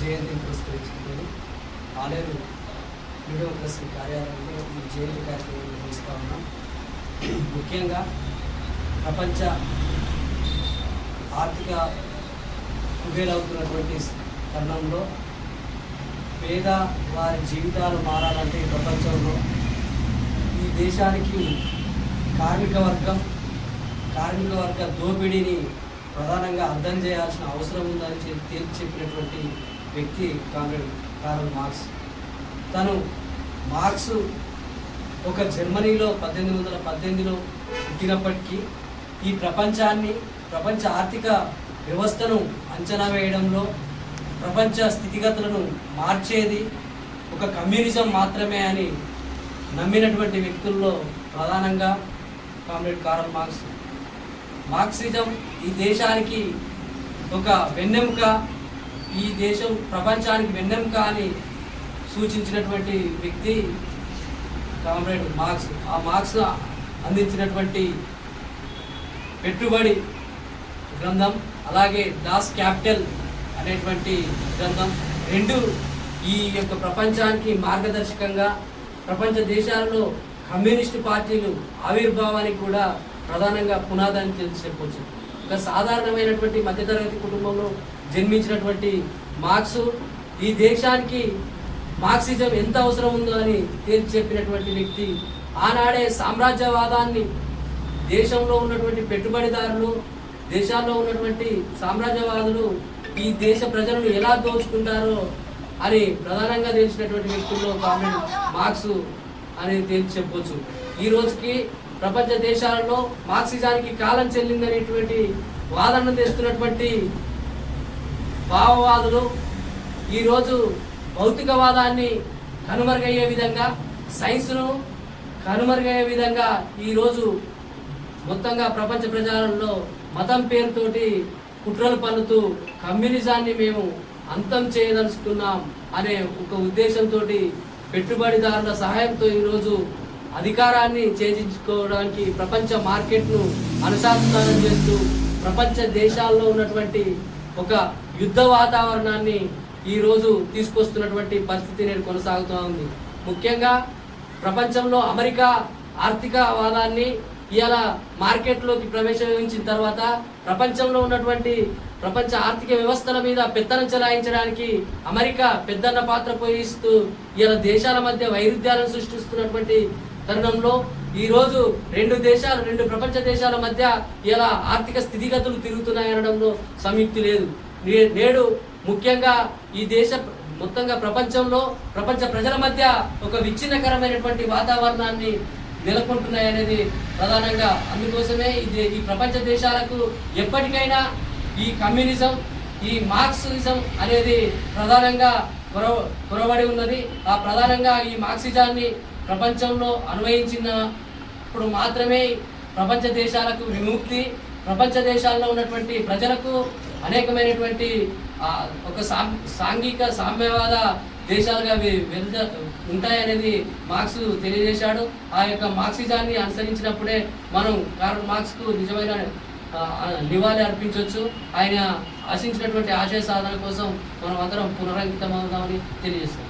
జయంతిని పురస్కరించుకుని ఆలేరు బ్యూరోక్రసీ కార్యాలయంలో ఈ జయంతి కార్యక్రమం నిర్వహిస్తూ ఉన్నాం. ముఖ్యంగా ప్రపంచ ఆర్థిక కుబేలవుతున్నటువంటి తరుణంలో పేద వారి జీవితాలు మారాలంటే ఈ ప్రపంచంలో ఈ దేశానికి కార్మిక వర్గం కార్మిక వర్గ దోపిడీని ప్రధానంగా అర్థం చేయాల్సిన అవసరం ఉందని చెప్పి తేల్చి చెప్పినటువంటి వ్యక్తి కామ్రేడ్ కారల్ మార్క్స్. తను మార్క్స్ ఒక జర్మనీలో పద్దెనిమిది వందల పద్దెనిమిదిలో పుట్టినప్పటికీ ఈ ప్రపంచాన్ని ప్రపంచ ఆర్థిక వ్యవస్థను అంచనా వేయడంలో ప్రపంచ స్థితిగతులను మార్చేది ఒక కమ్యూనిజం మాత్రమే అని నమ్మినటువంటి వ్యక్తుల్లో ప్రధానంగా కామ్రేడ్ కారల్ మార్క్స్. మార్క్సిజం ఈ దేశానికి ఒక వెన్నెముక ఈ దేశం ప్రపంచానికి వెన్నెముక అని సూచించినటువంటి వ్యక్తి కామ్రేడ్ మార్క్స్. ఆ మార్క్స్ అందించినటువంటి పెట్టుబడి గ్రంథం అలాగే దాస్ క్యాపిటల్ అనేటువంటి గ్రంథం రెండు ఈ యొక్క ప్రపంచానికి మార్గదర్శకంగా ప్రపంచ దేశాలలో కమ్యూనిస్టు పార్టీలు ఆవిర్భావానికి కూడా ప్రధానంగా పునాదాన్ని తెలిసి చెప్పవచ్చు ఒక సాధారణమైనటువంటి మధ్యతరగతి కుటుంబంలో జన్మించినటువంటి మార్క్స్ ఈ దేశానికి మార్క్సిజం ఎంత అవసరం ఉందో అని తేల్చి చెప్పినటువంటి వ్యక్తి ఆనాడే సామ్రాజ్యవాదాన్ని దేశంలో ఉన్నటువంటి పెట్టుబడిదారులు దేశాల్లో ఉన్నటువంటి సామ్రాజ్యవాదులు ఈ దేశ ప్రజలను ఎలా దోచుకుంటారో అని ప్రధానంగా తెలిసినటువంటి వ్యక్తుల్లో కామెంట్ మార్క్స్ అనేది తేల్చి చెప్పవచ్చు ఈ రోజుకి ప్రపంచ దేశాలలో మార్క్సిజానికి కాలం చెల్లిందనేటువంటి వాదన తెస్తున్నటువంటి భావవాదులు ఈరోజు భౌతికవాదాన్ని కనుమరుగయ్యే విధంగా సైన్స్ను కనుమరుగయ్యే విధంగా ఈరోజు మొత్తంగా ప్రపంచ ప్రజలలో మతం పేరుతోటి కుట్రలు పన్నుతూ కమ్యూనిజాన్ని మేము అంతం చేయదలుచుకున్నాం అనే ఒక ఉద్దేశంతో పెట్టుబడిదారుల సహాయంతో ఈరోజు అధికారాన్ని చేజించుకోవడానికి ప్రపంచ మార్కెట్ను అనుసంధానం చేస్తూ ప్రపంచ దేశాల్లో ఉన్నటువంటి ఒక యుద్ధ వాతావరణాన్ని ఈరోజు తీసుకొస్తున్నటువంటి పరిస్థితి నేను కొనసాగుతూ ఉంది. ముఖ్యంగా ప్రపంచంలో అమెరికా ఆర్థిక వాదాన్ని ఇవాళ మార్కెట్లోకి ప్రవేశించిన తర్వాత ప్రపంచంలో ఉన్నటువంటి ప్రపంచ ఆర్థిక వ్యవస్థల మీద పెత్తనం చెలాయించడానికి అమెరికా పెద్దన్న పాత్ర పోయిస్తూ ఇవాళ దేశాల మధ్య వైరుధ్యాలను సృష్టిస్తున్నటువంటి తరుణంలో ఈరోజు రెండు దేశాలు రెండు ప్రపంచ దేశాల మధ్య ఇలా ఆర్థిక స్థితిగతులు తిరుగుతున్నాయనడంలో సంయుక్తి లేదు. నే- నేడు ముఖ్యంగా ఈ దేశ మొత్తంగా ప్రపంచంలో ప్రపంచ ప్రజల మధ్య ఒక విచ్ఛిన్నకరమైనటువంటి వాతావరణాన్ని నెలకొంటున్నాయనేది ప్రధానంగా. అందుకోసమే ఇది ఈ ప్రపంచ దేశాలకు ఎప్పటికైనా ఈ కమ్యూనిజం ఈ మార్క్సిజం అనేది ప్రధానంగా కొరవ కొరబడి ఉన్నది. ఆ ప్రధానంగా ఈ మార్క్సిజాన్ని ప్రపంచంలో అన్వయించినప్పుడు మాత్రమే ప్రపంచ దేశాలకు విముక్తి ప్రపంచ దేశాల్లో ఉన్నటువంటి ప్రజలకు అనేకమైనటువంటి ఒక సాం సాంఘిక సామ్యవాద దేశాలుగా వె- వెలుద ఉంటాయనేది మార్క్స్ తెలియజేశాడు. ఆ యొక్క మార్క్సిజాన్ని అనుసరించినప్పుడే మనం కార్ల్ మార్క్స్కు నిజమైన నివాళి అర్పించవచ్చు ఆయన ఆశించినటువంటి ఆశయ సాధన కోసం మనం అందరం పునరంకితమవుదామని తెలియజేస్తాం